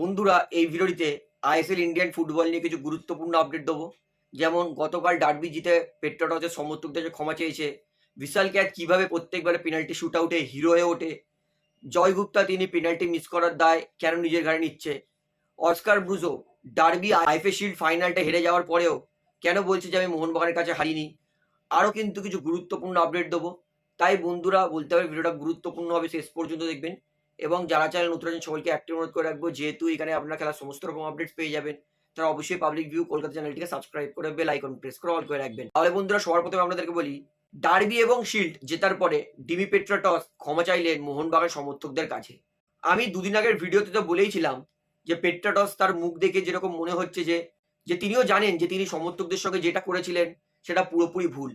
বন্ধুরা, এই ভিডিওটিতে আইএসএল ইন্ডিয়ান ফুটবল নিয়ে কিছু গুরুত্বপূর্ণ আপডেট দেবো। যেমন, গতকাল ডার্বি জিতে পেট্রোটসের সমর্থকদের যে ক্ষমা চেয়েছে, বিশাল ক্যাচ কীভাবে প্রত্যেকবারে পেনাল্টি শুট আউটে হিরো হয়ে ওঠে, জয় গুপ্তা তিনি পেনাল্টি মিস করার দায় কেন নিজের ঘাড়ে নিচ্ছে, Oscar Bruzon derby IFA shield ফাইনালটা হেরে যাওয়ার পরেও কেন বলছে যে আমি মোহনবাগানের কাছে হারিনি আরও কিন্তু কিছু গুরুত্বপূর্ণ আপডেট দেবো। তাই বন্ধুরা, বলতে হবে ভিডিওটা গুরুত্বপূর্ণ হবে, শেষ পর্যন্ত দেখবেন। এবং যারা চ্যানেল নতুন আছেন, সবাইকে একটি অনুরোধ করে রাখব, যেহেতু এখানে আপনারা খেলার সমস্ত রকম আপডেটস পেয়ে যাবেন, তারা অবশ্যই পাবলিক ভিউ কলকাতা চ্যানেলটিকে সাবস্ক্রাইব করে বেল আইকন প্রেস করে অল করে রাখবেন। তাহলে বন্ধুরা, সবার প্রথমে আপনাদেরকে বলি ডার্বি এবং শিল্ড জেতার পরে ডিমি পেট্রাটস ক্ষমা চাইলেন মোহনবাগান সমর্থকদের কাছে। আমি দুদিন আগের ভিডিওতে তো বলেইছিলাম যে পেট্রাটস তার মুখ দেখে যেরকম মনে হচ্ছে যে যে তিনিও জানেন যে তিনি সমর্থকদের সঙ্গে যেটা করেছিলেন, সেটা পুরোপুরি ভুল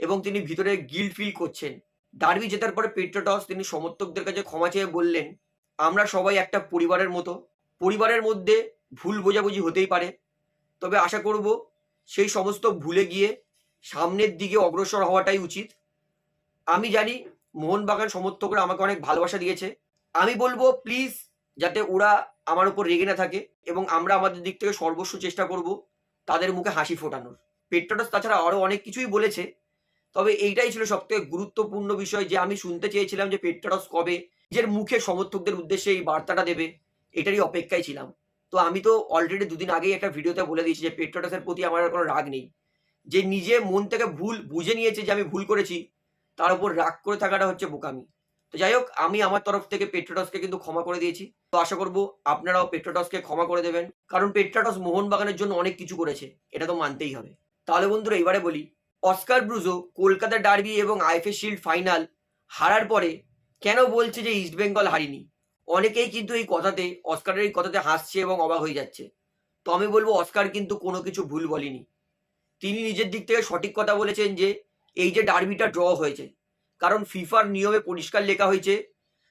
এবং তিনি ভিতরে গিল্ড ফিল করছেন। ডার্বি জেতার পরে পেট্রাটস, তিনি সমর্থকদের কাছে ক্ষমা চেয়ে বললেন, আমরা সবাই একটা পরিবারের মতো। পরিবারের মধ্যে ভুল বোঝাবুঝি হতেই পারে। তবে আশা করব সেই সমস্ত ভুলে গিয়ে সামনের দিকে অগ্রসর হওয়াটাই উচিত। আমি জানি মোহনবাগান সমর্থকরা আমাকে অনেক ভালোবাসা দিয়েছে। আমি বলব, প্লিজ, যাতে ওরা আমার উপর রেগে না থাকে এবং আমরা আমাদের দিক থেকে সর্বস্ব চেষ্টা করব তাদের মুখে হাসি ফোটানোর। পেট্রোটাস তাছাড়া আরও অনেক কিছুই বলেছে। তবে এইটাই ছিল সবথেকে গুরুত্বপূর্ণ বিষয় যে আমি শুনতে চেয়েছিলাম যে পেট্রোটাস কবে নিজের মুখে সমর্থকদের উদ্দেশ্যে এই বার্তাটা দেবে, এটারই অপেক্ষায় ছিলাম। তো আমি তো অলরেডি দুদিন আগেই একটা ভিডিওতে বলে দিয়েছি যে পেট্রোটাসের প্রতি আমার কোনো রাগ নেই। যে নিজে মন থেকে ভুল বুঝে নিয়েছে যে আমি ভুল করেছি, তার উপর রাগ করে থাকাটা হচ্ছে বোকামি। তো যাই হোক, আমি আমার তরফ থেকে পেট্রোটসকে কিন্তু ক্ষমা করে দিয়েছি। তো আশা করব আপনারাও পেট্রোটসকে ক্ষমা করে দেবেন। কারণ পেট্রোটস মোহনবাগানের জন্য অনেক কিছু করেছে, এটা তো মানতেই হবে। তাহলে বন্ধুরা এবারে বলি অস্কার ব্রুজো কলকাতা ডার্বি এবং আইএফএ শিল্ড ফাইনাল হারার পরে কেন বলছে যে ইস্টবেঙ্গল হারিনি? অনেকেই কিন্তু এই কথাতে, অস্কারের এই কথাতে হাসছে এবং অবাক হয়ে যাচ্ছে। তো আমি বলব, অস্কার কিন্তু কোনো কিছু ভুল বলেনি। তিনি নিজের দিক থেকে সঠিক কথা বলেছেন যে, এই যে ডার্বিটা ড্র হয়েছে, কারণ ফিফার নিয়মে পরিষ্কার লেখা হয়েছে,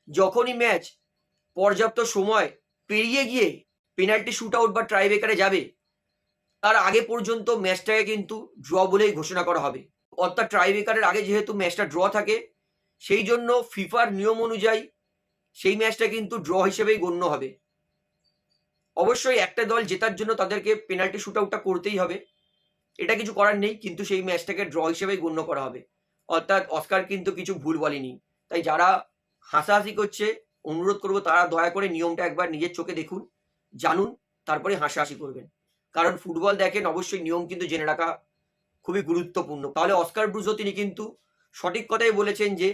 যখনই ম্যাচ পর্যাপ্ত সময় পেরিয়ে গিয়ে পেনাল্টি শুট আউট বা ট্রাইবেকারে যাবে তার আগে পর্যন্ত ম্যাচটাকে কিন্তু ড্র বলেই ঘোষণা করা হবে। অর্থাৎ ট্রাইবেকারের আগে যেহেতু ম্যাচটা ড্র থাকে, সেই জন্য ফিফার নিয়ম অনুযায়ী সেই ম্যাচটা কিন্তু ড্র হিসেবেই গণ্য হবে। অবশ্যই একটা দল জেতার জন্য তাদেরকে পেনাল্টি শুট আউটটা করতেই হবে। এটা কিছু করার নেই, কিন্তু সেই ম্যাচটাকে ড্র হিসেবেই গণ্য করা হবে। অর্থাৎ অস্কার কিন্তু কিছু ভুল বলেনি। তাই যারা হাসাহাসি করছে, অনুরোধ করব তারা দয়া করে নিয়মটা একবার নিজের চোখে দেখুন, জানুন, তারপরে হাসাহাসি করবেন। কারণ ফুটবল দেখেন, অবশ্যই নিয়ম কিন্তু জেনে রাখা খুবই গুরুত্বপূর্ণ। তাহলে অস্কার ব্রুজো তিনি কিন্তু সঠিক কথাই বলেছেন যে,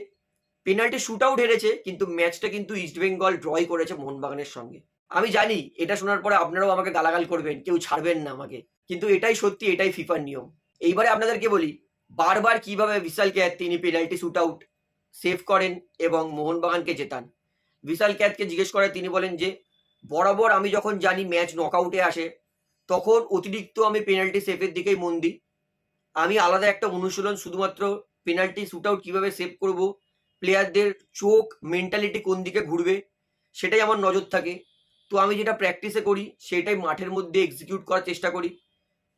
পেনাল্টি শুট আউট হেরেছে, কিন্তু ম্যাচটা কিন্তু ইস্টবেঙ্গল ড্রই করেছে মোহনবাগানের সঙ্গে। আমি জানি, এটা শোনার পরে আপনারাও আমাকে গালাগাল করবেন, কেউ ছাড়বেন না আমাকে। কিন্তু এটাই সত্যি, এটাই ফিফার নিয়ম। এইবারে আপনাদেরকে বলি, বারবার কীভাবে বিশাল ক্যাথ তিনি পেনাল্টি শুট আউট সেভ করেন এবং মোহনবাগানকে জেতান। বিশাল ক্যাথকে জিজ্ঞেস করে তিনি বলেন যে, বরাবর আমি যখন জানি ম্যাচ নকআউটে আসে তখন অতিরিক্ত আমি পেনাল্টি সেভের দিকেই মন দিই। আমি আলাদা একটা অনুশীলন শুধুমাত্র পেনাল্টি শুট আউট কীভাবে সেভ করব প্লেয়ারদের চোখ মেন্টালিটি কোন দিকে ঘুরবে, সেটাই আমার নজর থাকে। তো আমি যেটা প্র্যাকটিসে করি, সেটাই মাঠের মধ্যে এক্সিকিউট করার চেষ্টা করি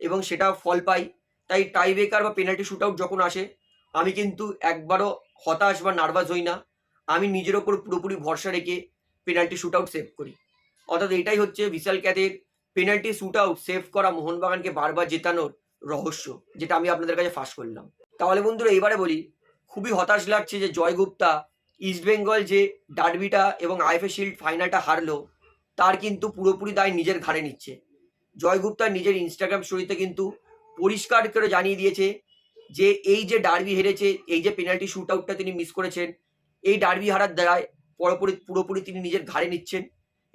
এবং সেটা ফল পাই। তাই টাই ব্রেকার বা পেনাল্টি শুট আউট যখন আসে, আমি কিন্তু একবারও হতাশ বা নার্ভাস হই না। আমি নিজের ওপর পুরোপুরি ভরসা রেখে পেনাল্টি শুট আউট সেভ করি। অর্থাৎ এটাই হচ্ছে Vishal ক্যাথের penalty shoot out save করা মোহনবাগানকে বারবার জেতানোর রহস্য, যেটা আমি আপনাদের কাছে ফাঁস করলাম। তাহলে বন্ধুরা, এবারে বলি, খুবই হতাশ লাগছে যে জয় গুপ্তা ইস্টবেঙ্গল যে ডার্বিটা এবং আইএফএ শিল্ড ফাইনালটা হারলো, তার কিন্তু পুরোপুরি দায় নিজের ঘাড়ে নিচ্ছে। জয় গুপ্তা নিজের ইনস্টাগ্রাম স্টোরিতে কিন্তু পরিষ্কার করে জানিয়ে দিয়েছে যে এই যে ডার্বি হেরেছে, এই যে পেনাল্টি শুট আউটটা তিনি মিস করেছেন, এই ডার্বি হারার দ্বারায় পুরোপুরি পুরোপুরি তিনি নিজের ঘাড়ে নিচ্ছেন।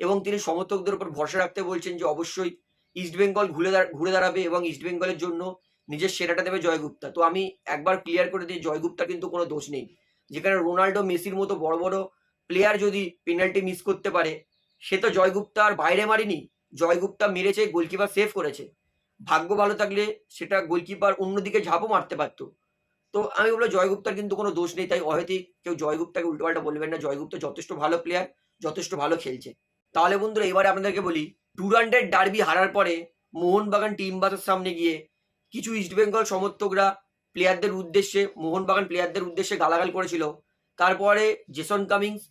এবং তিনি সমর্থকদের উপর ভরসা রাখতে বলছেন যে অবশ্যই ইস্টবেঙ্গল ঘুরে ঘুরে দাঁড়াবে এবং ইস্টবেঙ্গলের জন্য নিজের সেরাটা দেবে জয়গুপ্তা। তো আমি একবার ক্লিয়ার করে দিই জয়গুপ্তা কিন্তু কোনো দোষ নেই। যেখানে রোনাল্ডো, মেসির মতো বড় বড় প্লেয়ার যদি পেনাল্টি মিস করতে পারে, সে তো জয়গুপ্তা আর বাইরে মারিনি। জয়গুপ্তা মেরেছে গোলকিপার সেভ করেছে। ভাগ্য ভালো থাকলে সেটা গোলকিপার অন্যদিকে ঝাঁপও মারতে পারতো। তো আমি বলব জয়গুপ্তার কিন্তু কোনো দোষ নেই, তাই অহেতি কেউ জয়গুপ্তাকে উল্টোপাল্টা বলবেন না। জয়গুপ্তা যথেষ্ট ভালো প্লেয়ার যথেষ্ট ভালো খেলছে। তাহলে বন্ধুরা এবারে আপনাদেরকে বলি, টুরান্ডের ডার্বি হারার পরে মোহনবাগান টিম বাসের সামনে গিয়ে কিছু ইস্টবেঙ্গল সমর্থকরা প্লেয়ারদের উদ্দেশ্যে, মোহনবাগান প্লেয়ারদের উদ্দেশ্যে গালাগাল করেছিল। তারপরে জেসন কামিংস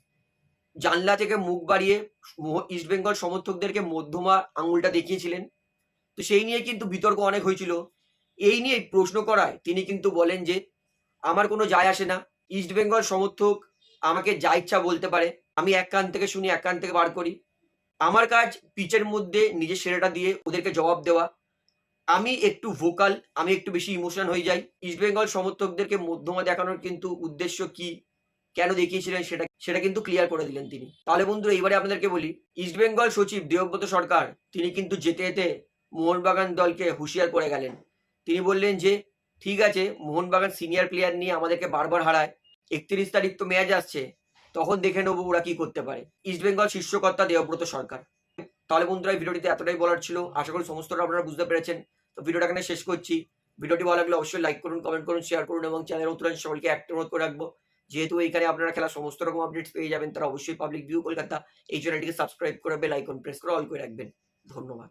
জানলা থেকে মুখ বাড়িয়ে ইস্ট বেঙ্গল সমর্থকদেরকে মধ্যমা আঙুলটা দেখিয়েছিলেন। তো সেই নিয়ে কিন্তু বিতর্ক অনেক হয়েছিল। এই নিয়ে প্রশ্ন করায়, তিনি কিন্তু বলেন যে, আমার কোনো যায় আসে না। ইস্ট বেঙ্গল সমর্থক আমাকে যা ইচ্ছা বলতে পারে। আমি এক কান থেকে শুনি, এক কান থেকে বার করি। আমার কাজ পিচের মধ্যে নিজের সেরাটা দিয়ে ওদেরকে জবাব দেওয়া। আমি একটু ভোকাল আমি একটু বেশি ইমোশন হয়ে যাই। ইস্টবেঙ্গল সমর্থকদেরকে মধ্যমা দেখানোর কিন্তু উদ্দেশ্য কি, কেন দেখিয়েছিলেন সেটা সেটা কিন্তু ক্লিয়ার করে দিলেন তিনি। তাহলে বন্ধুরা এবারে আপনাদেরকে বলি ইস্টবেঙ্গল সচিব দেবব্রত সরকার, তিনি কিন্তু যেতে যেতে মোহনবাগান দলকে হুঁশিয়ার করে গেলেন। তিনি বললেন যে, ঠিক আছে, মোহনবাগান সিনিয়র প্লেয়ার নিয়ে আমাদেরকে বারবার হারায়। একত্রিশ তারিখ তো ম্যাচ আসছে। তখন দেখে নেব ওরা কি করতে পারে। ইস্ট বেঙ্গল শীর্ষকর্তা দেবব্রত সরকার। তাহলে বন্ধুরা ভিডিওটিতে এতটাই বলার ছিল। আশা করি সমস্তটা আপনারা বুঝতে পেরেছেন। তো ভিডিওটা এখানে শেষ করছি। ভিডিওটি ভালো লাগলে অবশ্যই লাইক করুন কমেন্ট করুন শেয়ার করুন এবং চ্যানেল উত্তরাঞ্চ সকলকে একটা অনুরোধ করে রাখব। যেহেতু এইখানে আপনারা খেলা সমস্ত রকম আপডেটস পেয়ে যাবেন, তারা অবশ্যই পাবলিক ভিউ কলকাতা এই চ্যানেলটিকে সাবস্ক্রাইব করে বেল আইকন প্রেস করে অল করে রাখবেন। ধন্যবাদ।